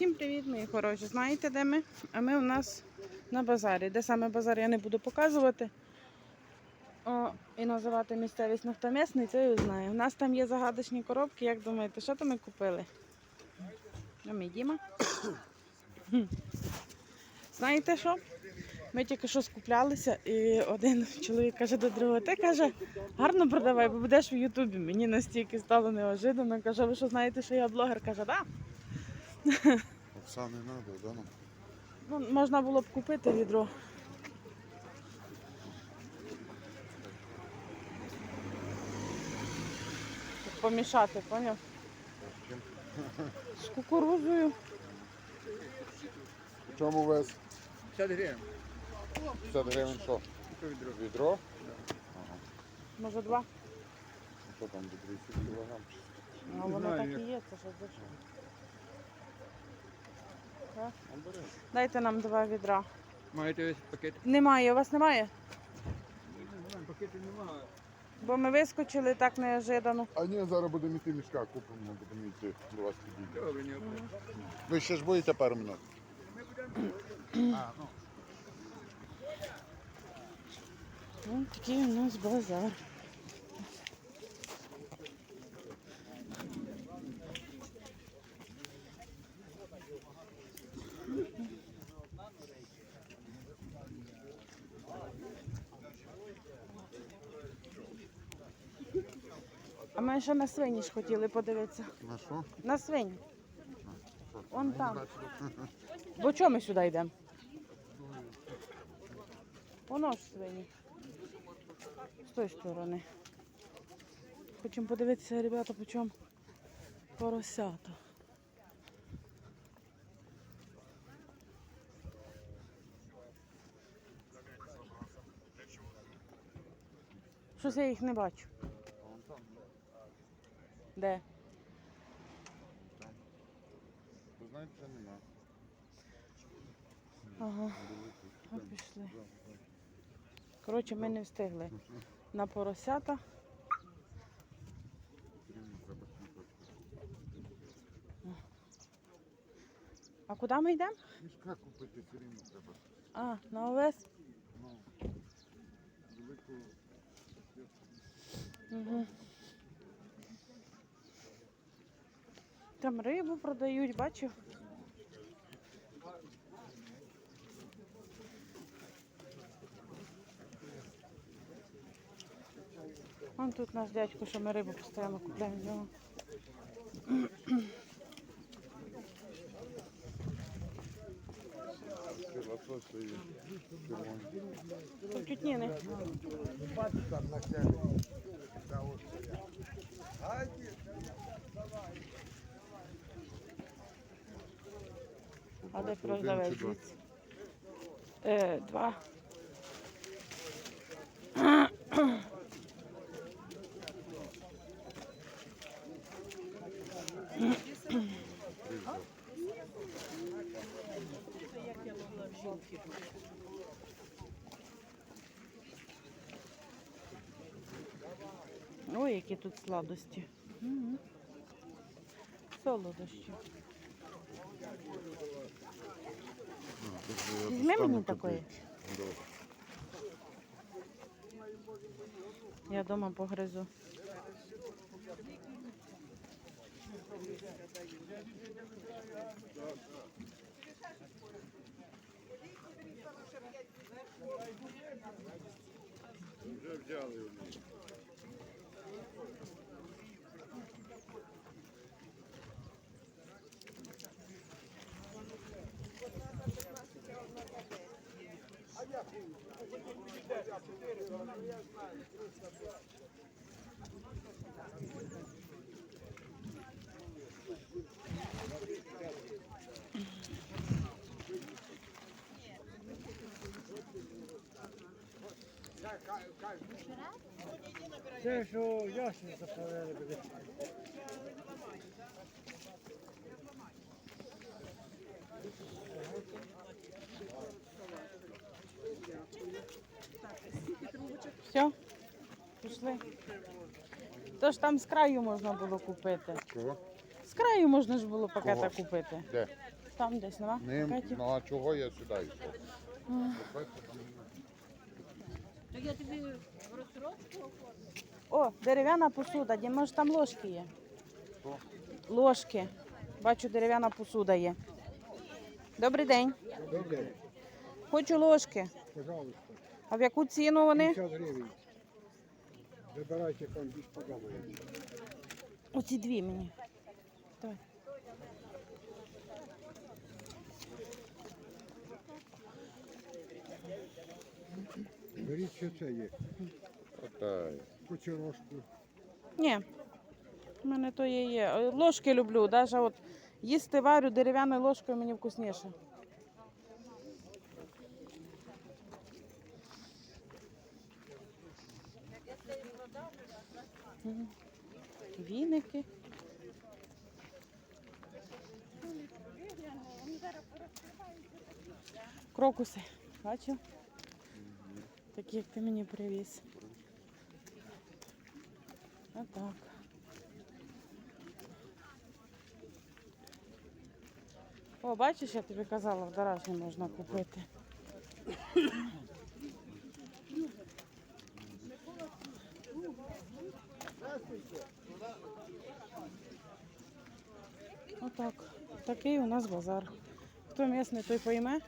Всім привіт, мої хороші. Знаєте, де ми? А ми у нас на базарі. Де саме базар я не буду показувати. О, і називати місцевість ну, хто місний, це і знає. У нас там є загадочні коробки. Як думаєте, що то ми купили? А мій Діма. Знаєте що? Ми тільки що скуплялися, і один чоловік каже до другого, ти каже, гарно продавай, бо будеш в Ютубі. Мені настільки стало неожиданно. Каже, ви що знаєте, що я блогер? Каже, так. Оксани надо, да? ну? Ну, можна було б купити відро. Щоб Помішати, поняв? З кукурузою. У чому вес? 50 гривень. 50 гривень що? Відро? Відро? Ага. Може два. Що там до 30 кілограм? Ну, воно так і є, це ж дешево. Так. Ну. Дайте нам два відра. Маєте весь пакет? Немає, у вас немає? Пакетів немає. Бо ми вискочили так неожиданно. А ні, зараз будемо йти мішка, купимо, будемо йти до вас підійти. Добре, ні. Ви ще ж будете пару минут? А, ну. Ось такий у нас базар. Ми ще на свині ж хотіли подивитися. На що? На свині. Вон там. Бо чого ми сюди йдемо? Воно ж свині. З тої сторони. Хочемо подивитися, ребята, по чому поросята. Щось я їх не бачу. Де? ви знаєте, нема. Ага, а пішли. Коротше, ми не встигли на поросята. А куди ми йдемо? Мішка купити все рівно треба. А, на овес? Ну, велику Угу. Там рибу продають, бачив. Вон тут наш дядько, що ми рибу постійно купляємо в нього. чи лосося і червоні. Тут тютніни. А де продавець? Е, два. Ой, які тут сладості. Солодощі. Візьми мені такої. Я вдома погризу. Вже взяли вони. Це що ясні заправили буде. Все? Пішли. Тож там з краю можна було купити. Чого? З краю можна ж було пакета Кого? купити. Де? там десь, нема? Не, Пакетів? ну а чого я сюди йшов? Там Так я тобі розсрочку О, дерев'яна посуда, де може там ложки є? Що? Ложки. Бачу, дерев'яна посуда є. Добрий день. Добре, Хочу ложки. пожалуйста. А в яку ціну вони? 50 гривень. Вибирайте, вам більш подобається. Оці дві мені. Давай. Беріть, що це є. Кочерошку. Ні. У мене то є. є. Ложки люблю. Даже от їсти варю дерев'яною ложкою мені вкусніше. Віники. Крокуси. Бачив? Такі, як ти мені привіз. Отак. О, бачиш, я тобі казала, в гаражі можна купити. Отак. Такий у нас базар. Хто місний, той пойме.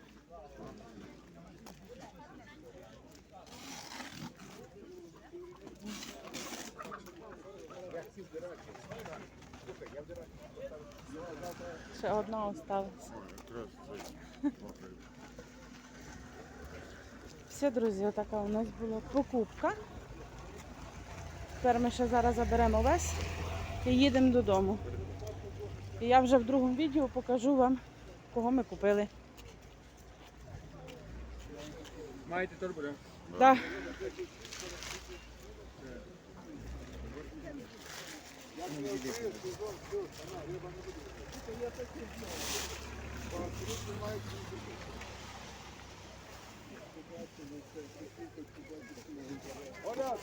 Ще одна осталась. Все, друзі, отака у нас була покупка. Тепер ми ще зараз заберемо весь і їдемо додому. І я вже в другому відео покажу вам, кого ми купили. Маєте торбу, да? Так.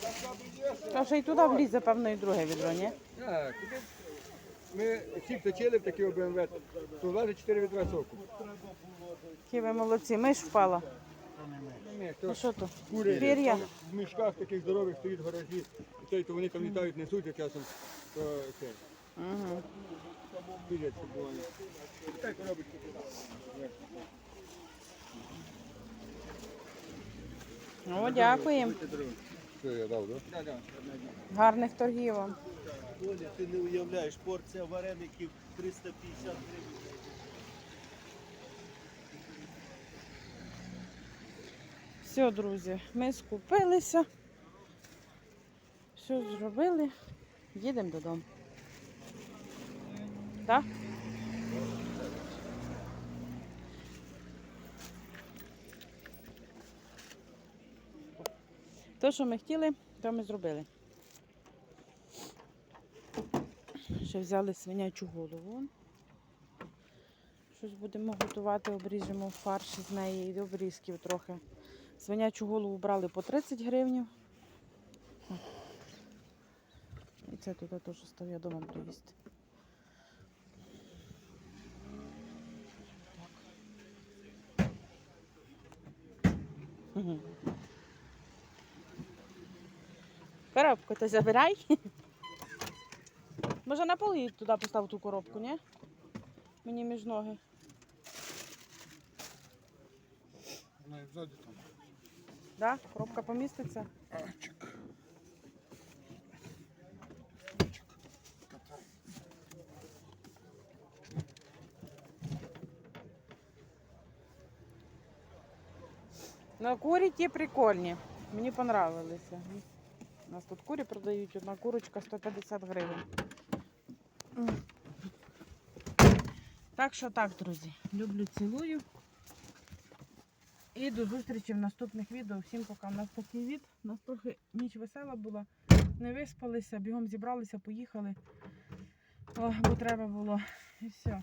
А ще й туди влізе, певно, і друге відро, ні? Так, ми всі точили в такі БМВ, то влазить 4 відра соку. Які ви молодці, миш впала. Ні, Ну що то? кури Пір'я. в мішках таких здорових стоїть в гаражі, і той, то вони там літають, несуть а часом, то це, Угу. щоб. Так робить. О, дякуємо. Все, я дав. Да, да. Гарних торгів вам. Оля, ти не уявляєш, порція вареників 350 гривень. Все, друзі, ми скупилися. Все зробили. Їдемо додому. Так? Те, що ми хотіли, то ми зробили. Ще взяли свинячу голову. Щось будемо готувати, обріжемо фарш з неї і обрізків трохи. Свинячу голову брали по 30 гривень. І це туди теж став я дома привізти. Коробку то забирай. Може на пол її туди постав ту коробку, ні? Мені між ноги. Ну і ззаді там. Да? Коробка поміститься? Ачик. Ну, курі ті прикольні. Мені понравилися. У нас тут курі продають, одна курочка 150 гривень. Так що так, друзі. Люблю, цілую. І до зустрічі в наступних відео. Всім пока. У нас такий від. У нас трохи ніч весела була. Не виспалися, бігом зібралися, поїхали. О, бо треба було. І все.